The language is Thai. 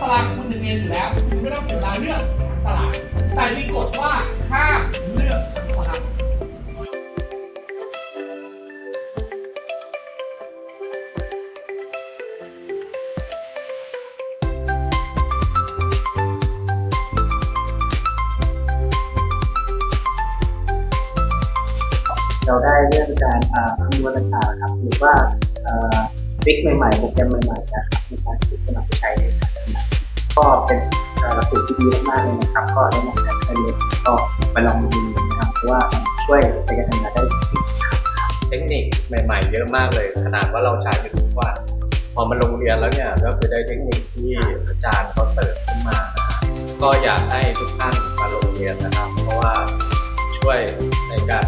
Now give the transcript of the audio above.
ตารางคุณเรียนอยู่แล้วคุณไม่ต้องเสียเวลาเลือกตารางแต่มีกฎว่าห้ามเลือกตารางเราได้เรื่องการอ่าคำนวณต่างๆครับหรือว่าวิกใหม่ๆโปรแกรมใหม่ๆนะ ก็เป็นเอ่อสูตรที่ดีมากๆเลยนะครับ ก็แนะนำให้เรียนก็มาลองดูนะครับเพราะว่าช่วยในการทำงานได้จริงเทคนิคใหม่ ๆ เยอะมากเลย ขนาดว่าเราใช้อยู่ทุกวันพอมาลงเรียนแล้วเนี่ยก็คือได้เทคนิคที่อาจารย์เขาเสริมขึ้นมาครับก็อยากให้ทุกท่านมาลงเรียนนะครับ เพราะว่าช่วยในการ